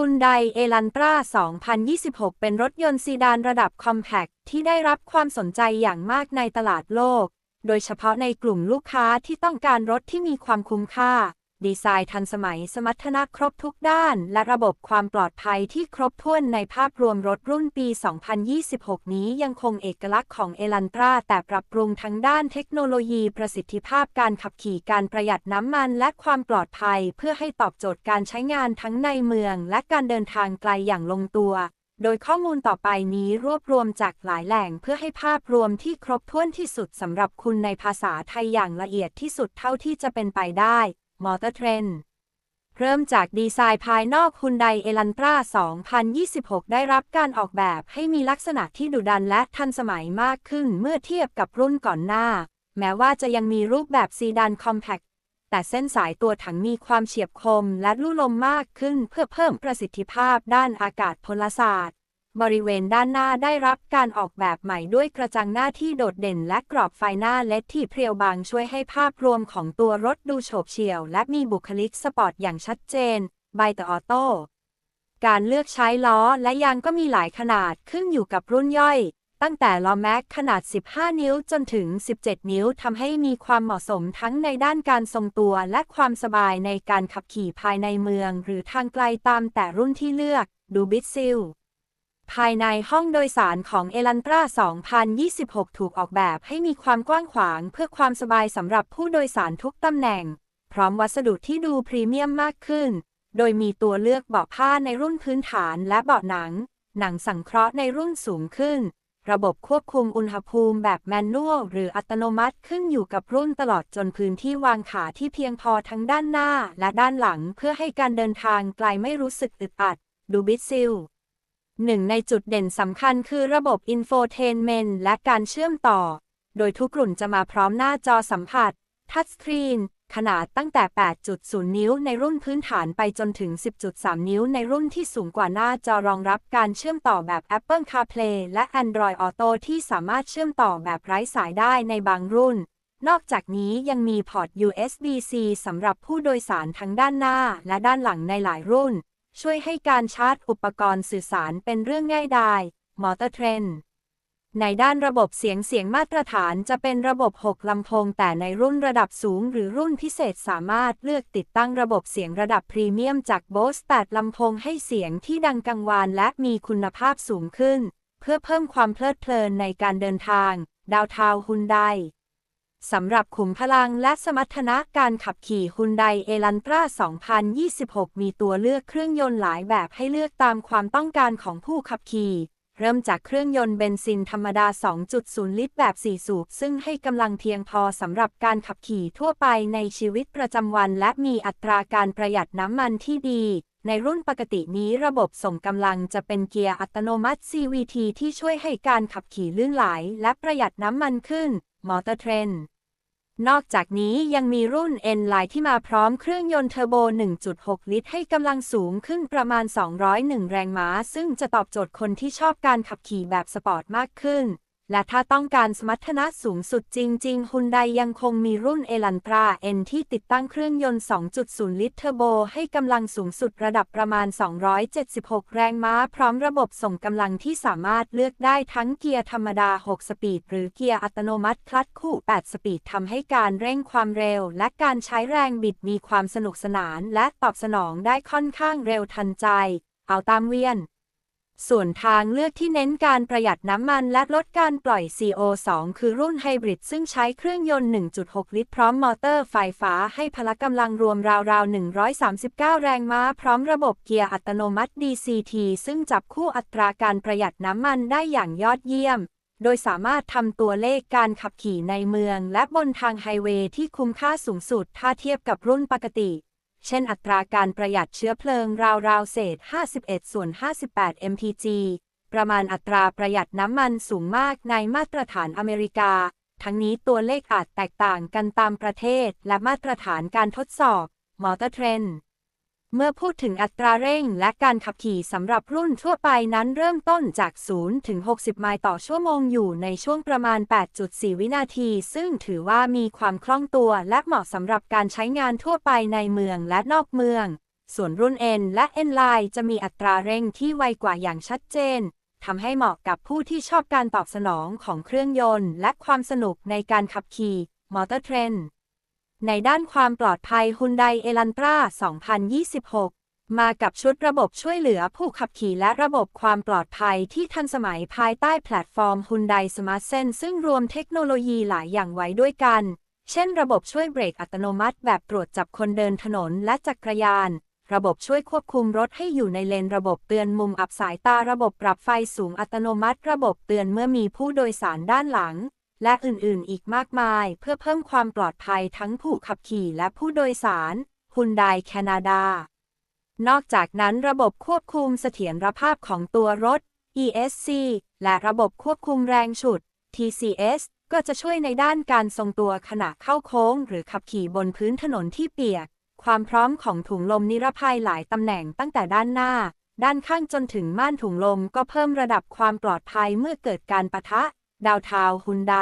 คุณไดเอลันตรา2026 เป็นรถยนต์ซีดานระดับคอมแพคที่ได้รับความสนใจอย่างมากในตลาดโลก โดยเฉพาะในกลุ่มลูกค้าที่ต้องการรถที่มีความคุ้มค่า ดีไซน์ทันสมัยสมรรถนะครบทุกด้าน และระบบความปลอดภัยที่ครบถ้วนในภาพรวมรถรุ่นปี 2026 นี้ยังคงเอกลักษณ์ของเอลันตราแต่ปรับปรุงทั้งด้านเทคโนโลยีประสิทธิภาพการขับขี่การประหยัดน้ำมันและความปลอดภัย เพื่อให้ตอบโจทย์การใช้งานทั้งในเมือง และการเดินทางไกลอย่างลงตัว โดยข้อมูลต่อไปนี้รวบรวมจากหลายแหล่งเพื่อให้ภาพรวมที่ครบถ้วนที่สุดสำหรับคุณในภาษาไทยอย่างละเอียดที่สุดเท่าที่จะเป็นไปได้ มอเตอร์เทรนเริ่มจากดีไซน์ภายนอกฮุนไดเอลันตรา2026 ได้รับการออกแบบให้มีลักษณะที่ดุดันและทันสมัยมากขึ้นเมื่อเทียบกับรุ่นก่อนหน้า แม้ว่าจะยังมีรูปแบบซีดานคอมแพคแต่เส้นสายตัวถังมีความเฉียบคมและลู่ลมมากขึ้นเพื่อเพิ่มประสิทธิภาพด้านอากาศพลศาสตร์ บริเวณด้านหน้าได้รับการออกแบบใหม่ด้วยกระจังหน้าที่โดดเด่นและกรอบไฟหน้าเล็ดที่เพรียวบางช่วยให้ภาพรวมของตัวรถดูโฉบเฉี่ยวและมีบุคลิกสปอร์ตอย่างชัดเจนไบเตอร์ออโต้การเลือกใช้ล้อและยางก็มีหลายขนาดขึ้นอยู่กับรุ่นย่อย ตั้งแต่ล้อแม็กขนาด 15 นิ้วจนถึง 17 นิ้วทำให้มีความเหมาะสมทั้งในด้านการทรงตัวและความสบายในการขับขี่ภายในเมือง หรือทางไกลตามแต่รุ่นที่เลือก ดูบิทซิล ภายในห้องโดยสารของเอลันตรา2026 ถูกออกแบบให้มีความกว้างขวางเพื่อความสบายสำหรับผู้โดยสารทุกตำแหน่ง พร้อมวัสดุที่ดูพรีเมียมมากขึ้น โดยมีตัวเลือกเบาะผ้าในรุ่นพื้นฐานและเบาะหนัง หนังสังเคราะห์ในรุ่นสูงขึ้น ระบบควบคุมอุณหภูมิแบบแมนนวลหรืออัตโนมัติขึ้นอยู่กับรุ่นตลอดจนพื้นที่วางขาที่เพียงพอทั้งด้านหน้าและด้านหลังเพื่อให้การเดินทางไกลไม่รู้สึกอึดอัด ดูบิทซิล หนึ่งในจุดเด่นสำคัญคือระบบอินโฟเทนเมนต์และการเชื่อมต่อ โดยทุกรุ่นจะมาพร้อมหน้าจอสัมผัส ทัชสกรีน ขนาดตั้งแต่ 8.0 นิ้วในรุ่นพื้นฐานไปจนถึง 10.3 นิ้วในรุ่นที่สูงกว่าหน้าจอรองรับการเชื่อมต่อแบบ Apple CarPlay และ Android Auto ที่สามารถเชื่อมต่อแบบไร้สายได้ในบางรุ่น นอกจากนี้ยังมีพอร์ต USB-C สำหรับผู้โดยสารทั้งด้านหน้าและด้านหลังในหลายรุ่น ช่วยให้การชาร์จอุปกรณ์สื่อสารเป็นเรื่องง่ายดายมอเตอร์เทรนในด้านระบบเสียงเสียงมาตรฐานจะเป็นระบบ 6 ลำโพง แต่ในรุ่นระดับสูง หรือรุ่นพิเศษสามารถเลือกติดตั้งระบบเสียงระดับพรีเมียมจาก Bose 8 ลำโพงให้เสียงที่ดังกังวานและมีคุณภาพสูงขึ้น เพื่อเพิ่มความเพลิดเพลินในการเดินทาง ดาวทาวฮุนได สำหรับขุมพลังและสมรรถนะการขับขี่ฮุนไดเอลันตรา2026 มีตัวเลือกเครื่องยนต์หลายแบบให้เลือกตามความต้องการของผู้ขับขี่ เริ่มจากเครื่องยนต์เบนซินธรรมดา 2.0 ลิตรแบบ 4 สูบ ซึ่งให้กำลังเพียงพอสำหรับการขับขี่ทั่วไปในชีวิตประจำวัน และมีอัตราการประหยัดน้ำมันที่ดี ในรุ่นปกตินี้ระบบส่งกำลังจะเป็นเกียร์อัตโนมัติ CVT ที่ช่วยให้การขับขี่ลื่นไหล และประหยัดน้ำมันขึ้น มอเตอร์เทรน นอกจากนี้ยังมีรุ่น N Line ที่มาพร้อมเครื่องยนต์เทอร์โบ 1.6 ลิตร ให้กำลังสูงขึ้นประมาณ 201 แรงม้า ซึ่งจะตอบโจทย์คนที่ชอบการขับขี่แบบสปอร์ตมากขึ้น และถ้าต้องการสมรรถนะสูงสุดจริง ๆ ฮุนไดยังคงมีรุ่นเอลันตรา N ที่ติดตั้งเครื่องยนต์ 2.0 ลิตรเทอร์โบ ให้กำลังสูงสุดระดับประมาณ 276 แรงม้า พร้อมระบบส่งกำลังที่สามารถเลือกได้ทั้งเกียร์ธรรมดา 6 สปีด หรือเกียร์อัตโนมัติคลัตช์คู่ 8 สปีดทำให้การเร่งความเร็ว และการใช้แรงบิดมีความสนุกสนาน และตอบสนองได้ค่อนข้างเร็วทันใจ เอาตามเวียน ส่วนทางเลือกที่เน้นการประหยัดน้ำมันและลดการปล่อย CO2 คือรุ่นไฮบริดซึ่งใช้เครื่องยนต์ 1.6 ลิตรพร้อมมอเตอร์ไฟฟ้าให้พละกำลังรวมราวๆ 139 แรงม้า พร้อมระบบเกียร์อัตโนมัติ DCT ซึ่งจับคู่อัตราการประหยัดน้ำมันได้อย่างยอดเยี่ยม โดยสามารถทำตัวเลขการขับขี่ในเมือง และบนทางไฮเวย์ที่คุ้มค่าสูงสุดถ้าเทียบกับรุ่นปกติ เช่นอัตราการประหยัดเชื้อเพลิงราวๆเศษ 51 ส่วน 58 mpg ประมาณอัตราประหยัดน้ำมันสูงมากในมาตรฐานอเมริกา ทั้งนี้ตัวเลขอาจแตกต่างกันตามประเทศและมาตรฐานการทดสอบ มอเตอร์เทรน เมื่อพูดถึงอัตราเร่งและการขับขี่สำหรับรุ่นทั่วไปนั้นเริ่มต้นจาก 0 ถึง 60 ไมล์ต่อชั่วโมงอยู่ในช่วงประมาณ 8.4 วินาที ซึ่งถือว่ามีความคล่องตัวและเหมาะสำหรับการใช้งานทั่วไปในเมืองและนอกเมือง ส่วนรุ่น N และ N Line จะมีอัตราเร่งที่ไวกว่าอย่างชัดเจนทำให้เหมาะกับผู้ที่ชอบการตอบสนองของเครื่องยนต์ และความสนุกในการขับขี่มอเตอร์เทรน ในด้านความปลอดภัย Hyundai Elantra 2026 มากับชุดระบบช่วยเหลือผู้ขับขี่และระบบความปลอดภัยที่ทันสมัยภายใต้แพลตฟอร์ม Hyundai Smart Sense ซึ่งรวมเทคโนโลยีหลายอย่างไว้ด้วยกัน เช่น ระบบช่วยเบรกอัตโนมัติแบบตรวจจับคนเดินถนนและจักรยาน ระบบช่วยควบคุมรถให้อยู่ในเลน ระบบเตือนมุมอับสายตา ระบบปรับไฟสูงอัตโนมัติ ระบบเตือนเมื่อมีผู้โดยสารด้านหลัง และอื่นๆ อีกมากมาย เพื่อเพิ่มความปลอดภัยทั้งผู้ขับขี่และผู้โดยสาร Hyundai Canada นอกจากนั้นระบบควบคุมเสถียรภาพของตัวรถ ESC และระบบควบคุมแรงฉุด TCS ก็จะช่วยในด้านการทรงตัวขณะเข้าโค้ง หรือขับขี่บนพื้นถนนที่เปียก ความพร้อมของถุงลมนิรภัยหลายตำแหน่งตั้งแต่ด้านหน้า ด้านข้างจนถึงม่านถุงลมก็เพิ่มระดับความปลอดภัยเมื่อเกิดการปะทะ ดาวทาวฮุนได